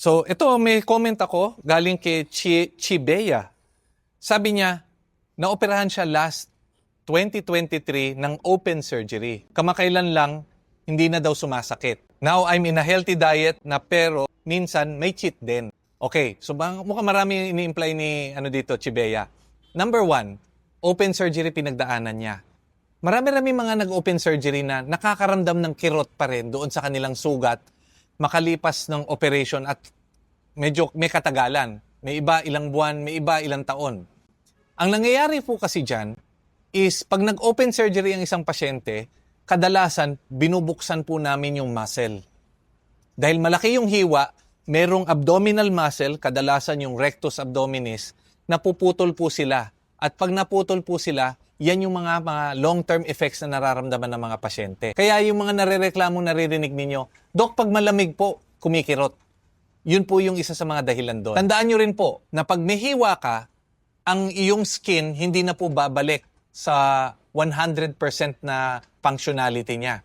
So, ito may comment ako galing kay Chi Chibeya. Sabi niya, naoperahan siya last 2023 ng open surgery. Kamakailan lang, hindi na daw sumasakit. Now, I'm in a healthy diet na pero minsan may cheat din. Okay, so mukhang marami ini-imply ni ano dito, Chibeya. Number one, open surgery pinagdaanan niya. Marami-rami mga nag-open surgery na nakakaramdam ng kirot pa rin doon sa kanilang sugat makalipas ng operation at medyo may katagalan. May iba ilang buwan, may iba ilang taon. Ang nangyayari po kasi dyan is pag nag-open surgery ang isang pasyente, kadalasan binubuksan po namin yung muscle. Dahil malaki yung hiwa, merong abdominal muscle, kadalasan yung rectus abdominis, napuputol po sila. At pag naputol po sila, yan yung mga, mga long-term effects na nararamdaman ng mga pasyente. Kaya yung mga narereklamo naririnig ninyo, Dok, pag malamig po, kumikirot. Yun po yung isa sa mga dahilan doon. Tandaan nyo rin po na pag may ka, ang iyong skin hindi na po babalik sa 100% na functionality niya.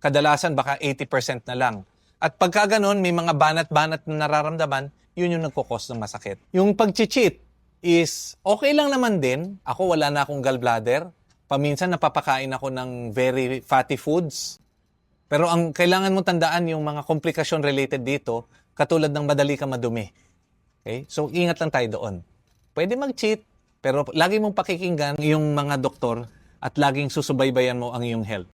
Kadalasan baka 80% na lang. At pagka ganun, may mga banat-banat na nararamdaman, yun yung nagkukos ng masakit. Yung pag-cheat is okay lang naman din. Ako wala na akong gallbladder. Paminsan napapakain ako ng very fatty foods. Pero ang kailangan mo tandaan yung mga komplikasyon related dito, katulad ng madali ka madumi. Okay? So ingat lang tayo doon. Pwede mag-cheat, pero lagi mong pakikinggan yung mga doktor at laging susubaybayan mo ang iyong health.